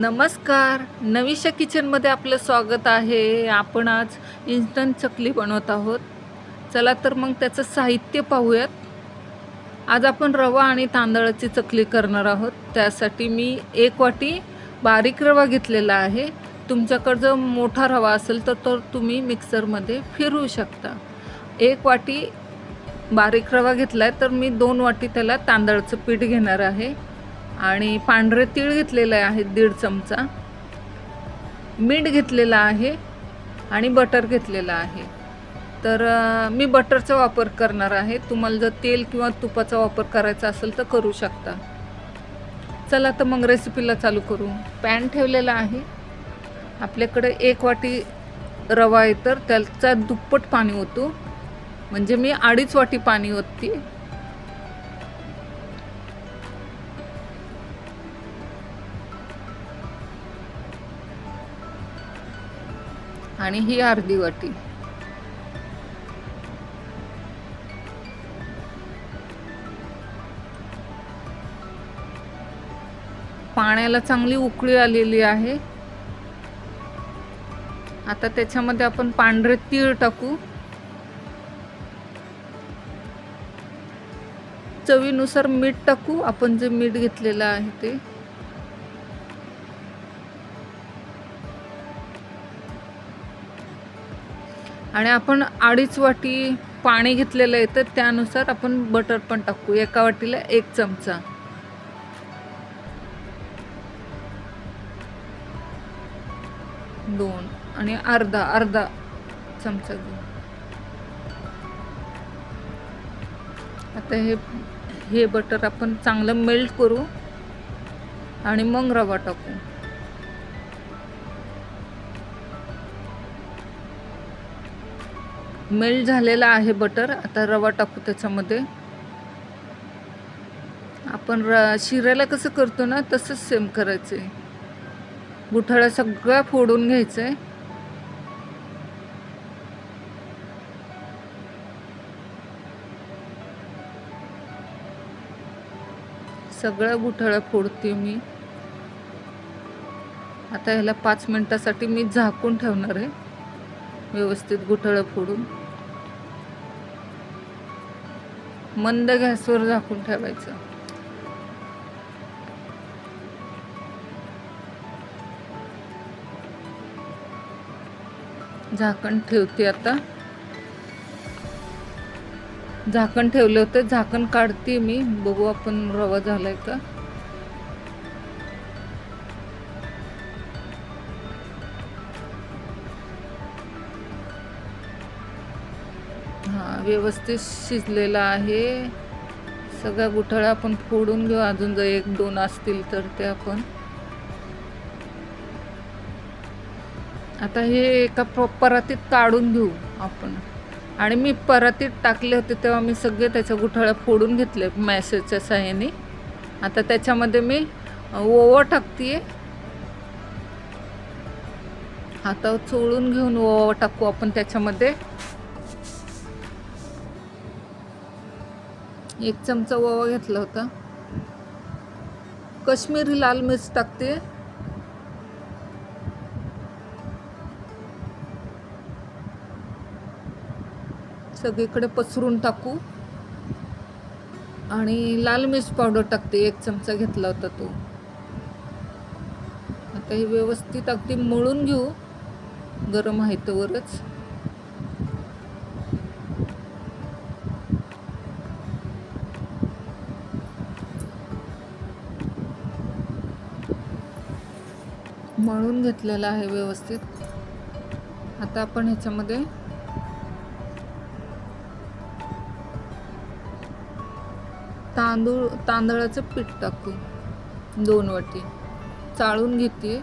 नमस्कार. नवीशा किचनमध्ये आपलं स्वागत आहे. आपण आज इन्स्टंट चकली बनवत आहोत. चला तर मग त्याचं साहित्य पाहूयात. आज आपण रवा आणि तांदळाची चकली करणार आहोत. त्यासाठी मी एक वाटी बारीक रवा घेतलेला आहे. तुमच्याकडं जर मोठा रवा असेल तर तो तुम्ही मिक्सरमध्ये फिरवू शकता. एक वाटी बारीक रवा घेतला आहे तर मी दोन वाटी त्याला तांदळाचं पीठ घेणार आहे. आणि पांढरे तीळ घेतलेले आहेत दीड चमचा. मीठ घेतलेलं आहे आणि बटर घेतलेलं आहे. तर मी बटरचा वापर करणार आहे. तुम्हाला जर तेल किंवा तुपाचा वापर करायचा असेल तर करू शकता. चला तर मग रेसिपीला चालू करू. पॅन ठेवलेला आहे. आपल्याकडे एक वाटी रवा आहे तर त्याचा दुप्पट पाणी होतो म्हणजे मी अडीच वाटी पाणी होती आणि ही अर्धी वाटी. पाण्याला चांगली उकळी आलेली आहे. आता त्याच्यामध्ये आपण पांढरे तीळ टाकू. चवीनुसार मीठ टाकू आपण जे मीठ घेतलेलं आहे ते. आणि आपण अडीच वाटी पाणी घेतलेलं आहे तर त्यानुसार आपण बटर पण टाकू. एका वाटीला एक चमचा. दोन आणि अर्धा अर्धा चमचा घेऊ. आता हे हे बटर आपण चांगलं मेल्ट करू आणि मग रवा टाकू. मेल्ट झालेला आहे बटर. आता रवा टाकू त्याच्यामध्ये. आपण र शिऱ्याला कसं करतो ना तसंच सेम करायचं. आहे गुठाळा सगळा फोडून घ्यायचा. आहे सगळ्या गुठळ्या फोडते मी. आता ह्याला पाच मिनिटासाठी मी झाकून ठेवणार आहे. व्यवस्थित गुठळं फोडून. मंद गॅसवर झाकून ठेवायचं. झाकण ठेवते आता. झाकण ठेवलं होतं. झाकण काढते मी. बघू आपण रवा झालाय का? हां व्यवस्थित शिजलेला आहे. सगळ्या गुठळ्या आपण फोडून घेऊ. अजून जर एक दोन असतील तर ते आपण. आता हे एका प्र- परातीत काढून घेऊ आपण. आणि मी परातीत टाकले होते तेव्हा मी सगळे त्याच्या गुठळ्या फोडून घेतले मॅसेजच्या साह्याने. आता त्याच्यामध्ये मी ओवा टाकते हातावर चोळून घेऊन ओवा टाकू आपण त्याच्यामध्ये. एक चमचा ओवा घेतला होता. कश्मीरी लाल मिर्च टाकते. सगळीकडे पसरून टाकू. आणि लाल मिर्च पावडर टाकते एक चमचा घेतला होता तो. आता हे व्यवस्थित अगदी मळून घेऊ. गरम आहे तोवरच. मळून घेतलेलं आहे व्यवस्थित. आता आपण ह्याच्यामध्ये तांदूळ तांदळाचं पीठ टाकू. दोन वाटी. चाळून घेते.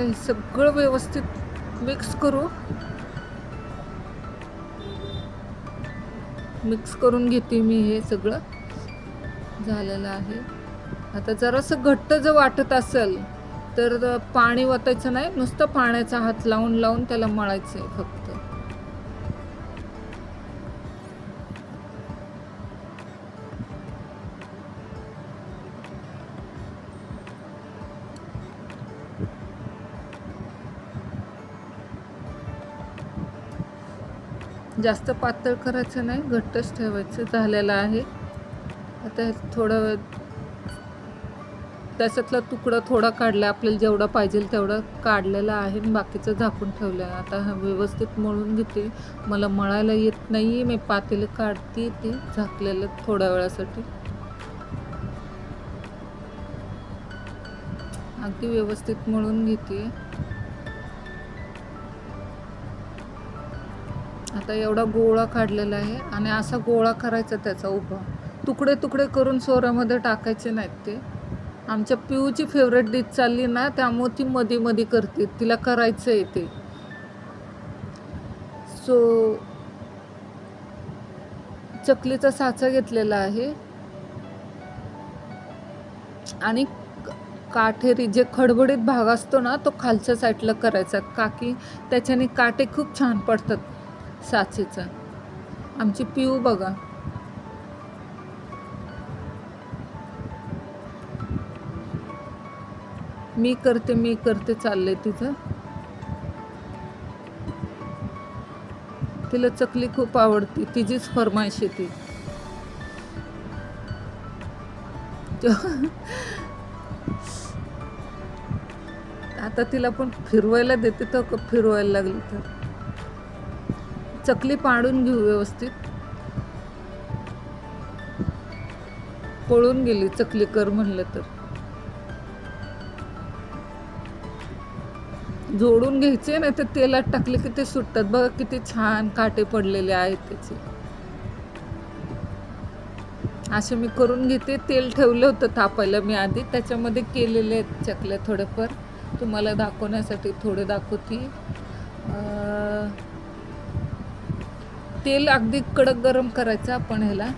आता हे सगळं व्यवस्थित मिक्स करू. मिक्स करून घेते मी हे सगळं. झालेलं आहे. आता जरासं घट्ट जर वाटत असेल तर पाणी ओतायचं नाही. नुसतं पाण्याचा हात लावून लावून त्याला मळायचं आहे फक्त. जास्त पातळ करायचं नाही घट्टच ठेवायचं झालेलं आहे. आता हे थोडं वेळ त्याच्यातला तुकडा थोडा काढला आपल्याला जेवढा पाहिजे तेवढा काढलेला आहे. आणि बाकीचं झाकून ठेवलं आहे आता व्यवस्थित मळून घेते. मला मळायला येत नाही आहे मी पातेलं काढते ते झाकलेलं थोड्या वेळासाठी. अगदी व्यवस्थित मळून घेते. आता एवढा गोळा काढलेला आहे आणि असा गोळा करायचा त्याचा उभा. तुकडे तुकडे करून सोऱ्यामध्ये टाकायचे नाहीत ते. आमच्या पिऊची फेवरेट डिश चालली ना त्यामुळे ती मध्ये मध्ये करते. तिला करायचं आहे ते. सो चकलीचा साचा घेतलेला आहे. आणि काठेरी जे खडबडीत भाग असतो ना तो खालच्या साईडला करायचा. काकी त्याच्याने काटे खूप छान पडतात. साचेचा. आमची पिऊ बघा. मी करते मी करते चाललंय तिचं. तिला चकली खूप आवडती. तिचीच फरमाईश आहे ती. आता तिला पण फिरवायला देते तर फिरवायला लागली तर. चकली पाडून घेऊ व्यवस्थित. पळून गेली चकली कर म्हणलं तर. जोडून घ्यायचे नाही तर तेलात टाकले की ते सुटतात. बघा किती छान काटे पडलेले आहेत त्याचे. असे मी करून घेते. तेल ठेवलं होतं तापायला मी आधी. त्याच्यामध्ये केलेले आहेत चकल्या थोडेफार. तुम्हाला दाखवण्यासाठी थोडे दाखवते. तेल अगदी कडक गरम करायचं आपण ह्याला.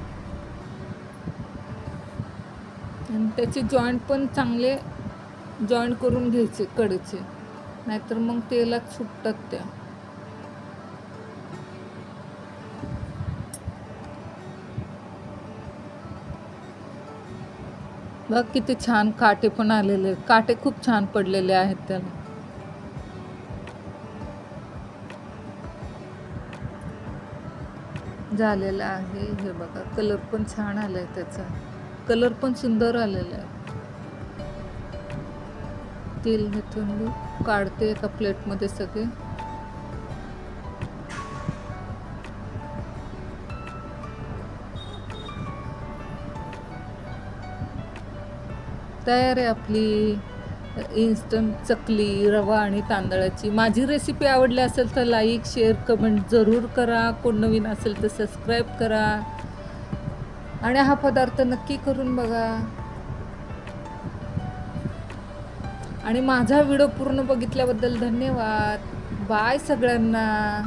आणि त्याचे जॉईंट पण चांगले जॉईंट करून घ्यायचे कडचे. नाहीतर मग तेलात सुटतात त्या. बघ किती छान काटे पण आलेले काटे खूप छान पडलेले आहेत त्याला. झालेला आहे. हे बघा कलर पण छान आलाय त्याचा. कलर पण सुंदर आलेला आहे. तेल घेतून मी काढते एका प्लेटमध्ये सगळे. तयार आहे आपली. इन्स्टंट चकली रवा आणि तांदळाची. माझी रेसिपी आवडली असेल तर लाईक शेअर कमेंट जरूर करा. कोण नवीन असेल तर सबस्क्राईब करा. आणि हा पदार्थ नक्की करून बघा. आणि माझा व्हिडिओ पूर्ण बघितल्याबद्दल धन्यवाद. बाय सगळ्यांना.